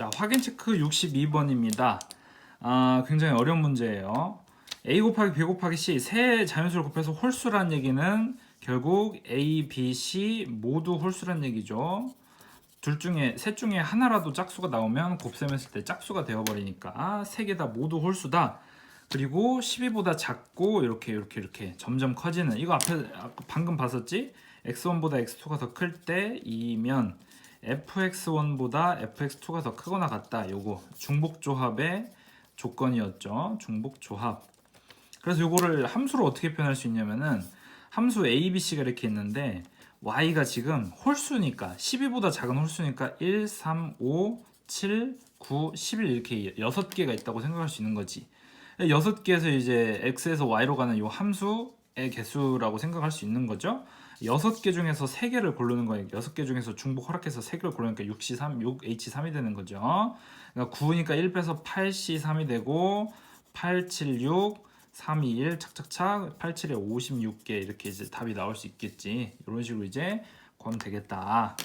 자, 확인 체크 62번입니다. 아, 굉장히 어려운 문제예요. a 곱하기 b 곱하기 c 세 자연수를 곱해서 홀수란 얘기는 결국 a, b, c 모두 홀수란 얘기죠. 둘 중에 셋 중에 하나라도 짝수가 나오면 곱셈했을 때 짝수가 되어버리니까 세 개 다 모두 홀수다. 그리고 12보다 작고 이렇게 이렇게 이렇게 점점 커지는 이거 앞에 방금 봤었지? x1보다 x2가 더 클 때이면 fx1보다 fx2가 더 크거나 같다. 요거 중복 조합의 조건이었죠. 중복 조합. 그래서 요거를 함수로 어떻게 표현할 수 있냐면은 함수 a, b, c가 이렇게 있는데 y가 지금 홀수니까 12보다 작은 홀수니까 1, 3, 5, 7, 9, 11 이렇게 6개가 있다고 생각할 수 있는 거지. 6개에서 이제 x에서 y로 가는 요 함수 의 개수라고 생각할 수 있는 거죠. 6개 중에서 3개를 고르는 거예요. 6개 중에서 중복 허락해서 3개를 고르니까 6C3, 6H3이 되는 거죠. 그러니까 9니까 1 빼서 8C3이 되고 8, 7, 6, 3, 2, 1 착착착 8, 7에 56개 이렇게 이제 답이 나올 수 있겠지. 이런 식으로 이제 구하면 되겠다.